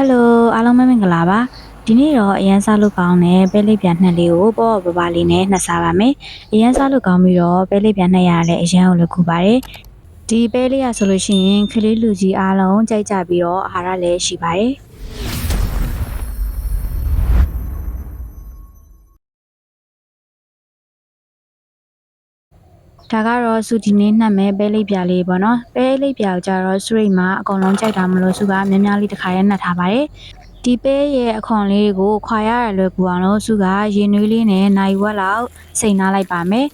ဟယ်လိုအားလုံးပဲမင်္ဂလာပါဒီနေ့တော့အရန်စားလို့ကောင်းတဲ့ပဲလေးပြန်နှက်လေးကိုပေါ့ပေါ့ပပလေးနဲ့နှက်စားပါမယ်အရန်စားလို့ကောင်းပြီးတော့ပဲလေးပြန်နှက်ရလည်းအရန်ကိုလည်းခုပါတယ်ဒီပဲလေးရဆိုလို့ရှိရင်ကလေးလူကြီးအားလုံးကြိုက်ကြပြီးတော့အာဟာရလည်းရှိပါတယ် ဒါကတော့စုဒီနေ့နှက်မဲ့ပဲလိပ်ပြာလေးပေါ့နော်ပဲလိပ်ပြာကိုကြတော့စုရိတ်မှာအကုန်လုံးကြိုက်တာမလို့စုကများများလေးတစ်ခါရဲနှက်ထားပါတယ်ဒီပဲရဲ့အခွန်လေးကိုခွာရရလွယ်ကူအောင်လို့စုကရေနွေးလေးနဲ့နိုင်ဝက်လောက်စိန်နာလိုက်ပါမယ်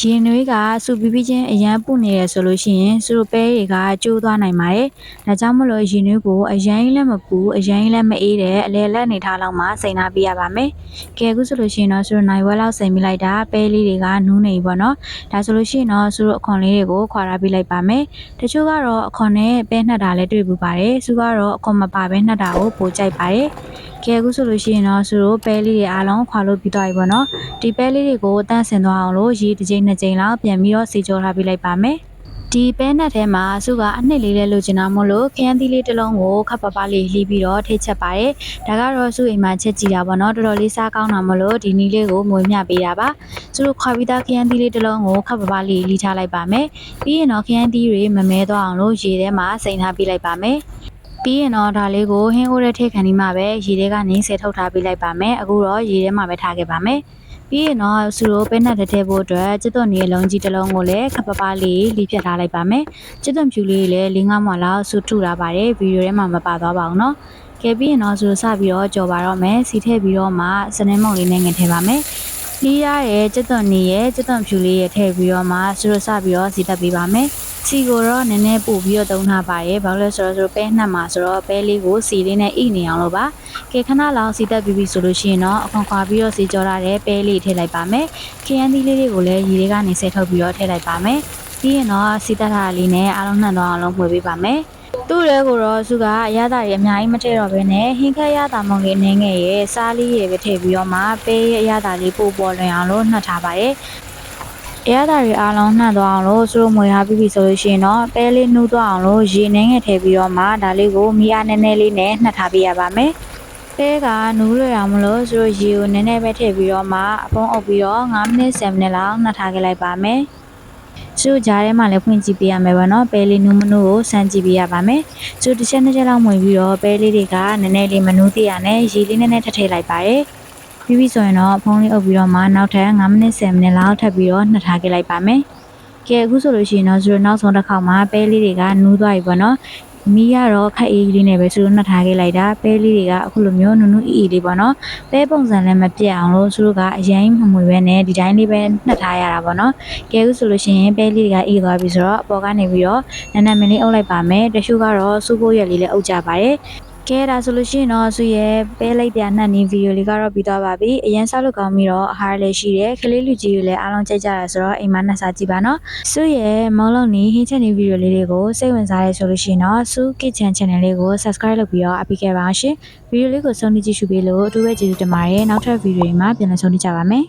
ရေနွေးကစုပြီးပြီးချင်းအရန်ပုနေရဆိုလို့ရှိရင်စုတို့ပဲတွေကကျိုးသွားနိုင်ပါတယ်ဒါကြောင့်မလို့ရေနွေးကိုအရန်လည်းမပူအရန်လည်းမအေးတဲ့အလဲလက်နေထားလောက်မှစိန်နာပေးရပါမယ်ကဲအခုဆိုလို့ရှိရင်တော့စုတို့နိုင်ဝက်လောက်စိန်ပြီးလိုက်တာပဲလေးတွေကနူးနေပြီပေါ့နော်ဒါဆိုလို့ရှိရင်တော့စုတို့အခွန်လေးတွေကိုခွာထားပေးလိုက်ပါမယ်။တချို့ကတော့အခွန်နဲ့ပဲနှက်တာလည်းတွေ့ပူပါတယ်။စုကတော့အခွန်မပါပဲနှက်တာကိုပိုကြိုက်ပါတယ်။ ကဲအခုဆိုလို့ရှိရင်တော့စုတို့ပဲလေးတွေအားလုံးခွာလို့ပြီးသွားပြီပေါ့နော်။ဒီပဲလေးတွေကိုတန့်စင်သွားအောင်လို့ရေတစ်ကြိမ်နှစ်ကြိမ်လောက်ပြန်ပြီးတော့စီကြောထားပေးလိုက်ပါမယ်။ဒီပဲနက်ထဲမှာစုကအနှစ်လေးလေးလိုချင်တာမို့လို့ခရမ်းသီးလေးတစ်လုံးကိုခပ်ပပလေးလှီးပြီးတော့ထိတ်ချက်ပါတယ်။ဒါကတော့စုအိမ်မှာချက်ကြည့်တာပေါ့နော်တော်တော်လေးစားကောင်းတာမလို့ဒီနီးလေးကိုမွေမျှပေးတာပါ။စုတို့ခွာပြီးသားခရမ်းသီးလေးတစ်လုံးကိုခပ်ပပလေးလှီးထားလိုက်ပါမယ်။ပြီးရင်တော့ခရမ်းသီးတွေမမဲသွားအောင်လို့ရေထဲမှာစိန်ထားပေးလိုက်ပါမယ်။ ပြီးရင်တော့ဒါလေးကိုဟင်းအိုးတဲ့ထိတ်ခံဒီမှာပဲရေထဲကနေဆယ်ထုတ်ထားပေးလိုက်ပါမယ်အခုတော့ရေထဲမှာပဲထားခဲ့ပါမယ်ပြီးရင်တော့ဆူရိုပဲနဲ့တစ်ထည့်ဖို့အတွက်ကျွတ်သွန်နေလုံးကြီးတစ်လုံးကိုလည်းခပ်ပပလေးလီးဖြတ်ထားလိုက်ပါမယ်ကျွတ်သွန်ဖြူလေးလည်း၄၅မွာလောက်ဆူထုထားပါတယ်ဗီဒီယိုထဲမှာမပါသွားပါဘူးเนาะကဲပြီးရင်တော့ဆူရိုစပြီးတော့ကြော်ပါတော့မယ်စီထည့်ပြီးတော့မှစနေမုံလေးနဲ့ငင်ထည့်ပါမယ်လီးရရဲ့ကျွတ်သွန်နေရဲ့ကျွတ်သွန်ဖြူလေးရဲ့ထည့်ပြီးတော့မှဆူရိုစပြီးတော့စီတက်ပေးပါမယ် စီကိုတော့နည်းနည်းပို့ပြီးတော့သုံးထားပါတယ်ဘာလို့လဲဆိုတော့ဆိုတော့ပဲနှက်မှာဆိုတော့ပဲလေးကိုစီလေးနဲ့ဣနေအောင်လို့ပါကဲခဏလောက်စီတက်ပြီးပြီဆိုလို့ရှိရင်တော့အခွန်ခွာပြီးတော့စီကြောထားတဲ့ပဲလေးထည့်လိုက်ပါမယ်ခရမ်းသီးလေးတွေကိုလည်းရေထဲကနေဆဲထုတ်ပြီးတော့ထည့်လိုက်ပါမယ်ပြီးရင်တော့စီတက်ထားတာလေးနဲ့အားလုံးနှံသွားအောင်လို့မှွေပေးပါမယ်သူ့ရဲကိုတော့စုကအရသာတွေအများကြီးမထည့်တော့ဘဲနဲ့ဟင်းခက်ရတာမောင်လေးနင်းငယ်ရဲ့စားလေးတွေပဲထည့်ပြီးတော့မှပဲရဲ့အရသာလေးပို့ပေါ်လွင်အောင်လို့နှက်ထားပါတယ် အရသာတွေအားလုံးနှံ့သွားအောင်လို့သူတို့မွေထားပြီးပြီဆိုလို့ရှိရင်တော့ပဲလေးနှူးသွားအောင်လို့ရေနှင်းငယ်ထည့်ပြီးတော့မှဒါလေးကိုမီးအားနည်းနည်းလေးနဲ့နှက်ထားပေးရပါမယ်ပဲကနူးလွယ်အောင်မလို့သူတို့ရေကိုနည်းနည်းပဲထည့်ပြီးတော့မှအပုံးအုပ်ပြီးတော့9မိနစ်10မိနစ်လောက်နှက်ထားခဲ့လိုက်ပါမယ်ကျိုးကြားထဲမှာလည်းဖွင့်ကြည့်ပေးရမယ်ပေါ့နော်ပဲလေးနူးမနူးကိုစမ်းကြည့်ပေးရပါမယ်ကျိုးတစ်ချက်နှစ်ချက်လောက်မှွေပြီးတော့ပဲလေးတွေကနည်းနည်းလေးမနူးသေးရနဲ့ရေလေးနည်းနည်းထည့်ထည့်လိုက်ပါတယ် ပြီးပြီဆိုရင်တော့ဖုံးလေးအုပ်ပြီးတော့မှနောက်ထပ်9မိနစ်10မိနစ်လောက်ထပ်ပြီးတော့နှက်ထားခဲ့လိုက်ပါမယ်ကဲအခုဆိုလို့ရှိရင်တော့ဇူနောက်ဆုံးတစ်ခေါက်မှာပဲလေးတွေကနူးသွားပြီပေါ့နော်မီးကတော့ခက်အေးလေးနဲ့ပဲသူတို့နှက်ထားခဲ့လိုက်တာပဲလေးတွေကအခုလိုမျိုးနုနုအီအီလေးပေါ့နော်ပဲပုံစံလည်းမပြတ်အောင်လို့သူတို့ကအရင်မမွေပဲနဲ့ဒီတိုင်းလေးပဲနှက်ထားရတာပေါ့နော်ကဲအခုဆိုလို့ရှိရင်ပဲလေးတွေကအေးသွားပြီဆိုတော့အပေါ်ကနေပြီးတော့နန်းနန်းမင်းလေးအုပ်လိုက်ပါမယ်တချို့ကတော့စူဖို့ရက်လေးလည်းအုပ်ကြပါတယ် ကဲဒါဆိုလို့ရှိရင်တော့သူရဲ့ပဲလိုက်ပြနှက်နေဗီဒီယိုလေးကတော့ပြီးသွားပါပြီအရင်ဆောက်လို့ကောင်းပြီးတော့အဟားလည်းရှိတယ်ကလေးလူကြီးတွေလည်းအားလုံးကြိုက်ကြတာဆိုတော့အိမ်မနှက်စားကြည့်ပါနော်သူရဲ့မောင်လုံးနေဟင်းချက်နေဗီဒီယိုလေးတွေကိုစိတ်ဝင်စားရဲဆိုလို့ရှိရင်တော့ Su Kitchen Channel လေးကို Subscribe လုပ်ပြီးတော့အပိခဲ့ပါအောင်ရှင်ဗီဒီယိုလေးကိုဆုံးဖြတ်ကြည့်ရှုပေးလို့အထူးပဲကျေးဇူးတင်ပါတယ်နောက်ထပ်ဗီဒီယိုတွေမှာပြန်လည်ဆုံတွေ့ကြပါမယ်